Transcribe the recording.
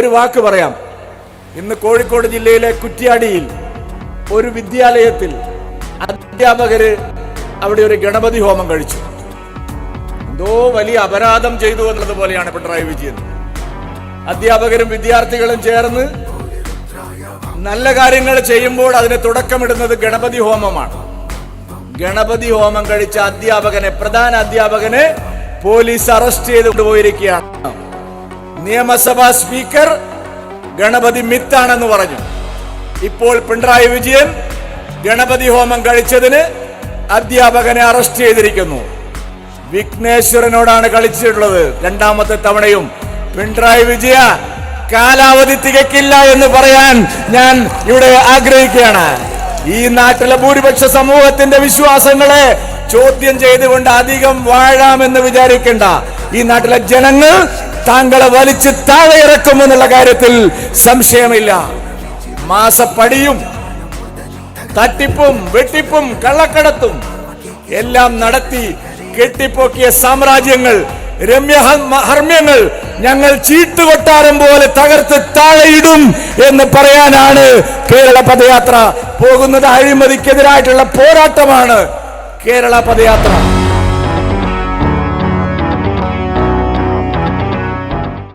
ഒരു വാക്ക് പറയാം. ഇന്ന് കോഴിക്കോട് ജില്ലയിലെ കുറ്റ്യാടിയിൽ ഒരു വിദ്യാലയത്തിൽ അധ്യാപകര് അവിടെ ഒരു ഗണപതി ഹോമം കഴിച്ചു. എന്തോ വലിയ അപരാധം ചെയ്തു എന്നുള്ളത് പോലെയാണ് പിണറായി വിജയൻ. അധ്യാപകരും വിദ്യാർത്ഥികളും ചേർന്ന് നല്ല കാര്യങ്ങൾ ചെയ്യുമ്പോൾ അതിന് തുടക്കമിടുന്നത് ഗണപതി ഹോമമാണ്. ഗണപതി ഹോമം കഴിച്ച അധ്യാപകനെ പ്രധാന അധ്യാപകനെ പോലീസ് അറസ്റ്റ് ചെയ്ത് കൊണ്ടുപോയിരിക്കുകയാണ് നിയമസഭാ സ്പീക്കർ ഗണപതി മിത്താണെന്ന് പറഞ്ഞു. ഇപ്പോൾ പിണറായി വിജയൻ ഗണപതി ഹോമം കഴിച്ചതിന് അധ്യാപകനെ അറസ്റ്റ് ചെയ്തിരിക്കുന്നു. വിഘ്നേശ്വരനോടാണ് കളിച്ചിട്ടുള്ളത്. രണ്ടാമത്തെ തവണയും പിണറായി വിജയ കാലാവധി തികക്കില്ല എന്ന് പറയാൻ ഞാൻ ഇവിടെ ആഗ്രഹിക്കുകയാണ്. ഈ നാട്ടിലെ ഭൂരിപക്ഷ സമൂഹത്തിന്റെ വിശ്വാസങ്ങളെ ചോദ്യം ചെയ്തുകൊണ്ട് അധികം വാഴാമെന്ന് വിചാരിക്കേണ്ട. ഈ നാട്ടിലെ ജനങ്ങൾ താങ്കളെ വലിച്ച് താഴെ ഇറക്കുമെന്നുള്ള കാര്യത്തിൽ സംശയമില്ല. മാസപ്പടിയും തട്ടിപ്പും വെട്ടിപ്പും കള്ളക്കടത്തും എല്ലാം നടത്തി കെട്ടിപ്പോക്കിയ സാമ്രാജ്യങ്ങൾ രമ്യ ഹ- ഹർമ്മ്യങ്ങൾ ഞങ്ങൾ ചീട്ടുകൊട്ടാരം പോലെ തകർത്ത് താഴെയിടും എന്ന് പറയാനാണ് കേരള പദയാത്ര. പോകുന്നത് അഴിമതിക്കെതിരായിട്ടുള്ള പോരാട്ടമാണ് കേരള പദയാത്ര.